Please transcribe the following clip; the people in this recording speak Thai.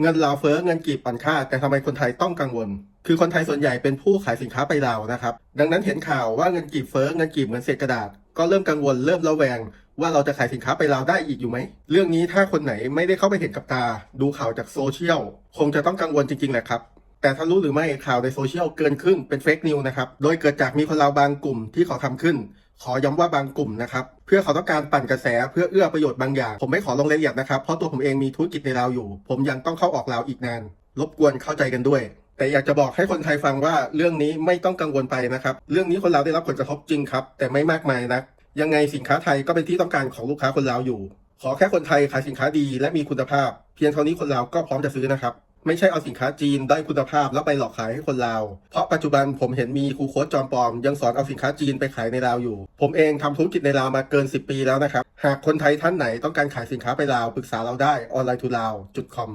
เงินลาวเฟ้อเงินกีบอ่อนค่า แต่ทำไมคนไทยต้องกังวล คือคนไทยส่วนใหญ่เป็นผู้ขายสินค้าไปลาวนะครับ ดังนั้นเห็นข่าวว่าเงินกีบเฟ้อเงินกีบเหมือนเศษกระดาษ ก็เริ่มกังวลเริ่มระแวง ว่าเราจะขายสินค้าไปลาวได้อีกอยู่ไหม เรื่องนี้ถ้าคนไหนไม่ได้เข้าไปเห็นกับตา ดูข่าวจากโซเชียลคงจะต้องกังวลจริงๆแหละครับ แต่ถ้ารู้หรือไม่ข่าวในโซเชียลเกินครึ่งเป็นเฟกนิวนะครับ โดยเกิดจากมีคนลาบางกลุ่มที่ขอทำขึ้น ขอย้ำว่าบางกลุ่มนะครับ เพื่อเขาต้องการปั่นกระแสเพื่อเอื้อประโยชน์บางอย่าง ผมไม่ขอลงรายละเอียดนะครับ เพราะตัวผมเองมีธุรกิจในลาวอยู่ ผมยังต้องเข้าออกลาวอีกนาน รบกวนเข้าใจกันด้วย แต่อยากจะบอกให้คนไทยฟังว่าเรื่องนี้ไม่ต้องกังวลไปนะครับ เรื่องนี้คนลาได้รับผลกระทบจริงครับ แต่ไม่มากมายนะยังไงสินค้าไทยก็เป็นที่ต้องการของลูกค้าคนลาวอยู่ ขอแค่คนไทยขายสินค้าดีและมีคุณภาพ เพียงเท่านี้คนลาวก็พร้อมจะซื้อนะครับ ไม่ใช่เอาสินค้าจีนได้คุณภาพแล้วไปหลอกขายให้คนลาว เพราะปัจจุบันผมเห็นมีครูโค้ชจอมปลอม ยังสอนเอาสินค้าจีนไปขายในลาวอยู่ ผมเองทำธุรกิจในลาวมาเกิน 10 ปีแล้วนะครับ หากคนไทยท่านไหนต้องการขายสินค้าไปลาวปรึกษาเราได้ออนไลน์ทูลาวจุดคอม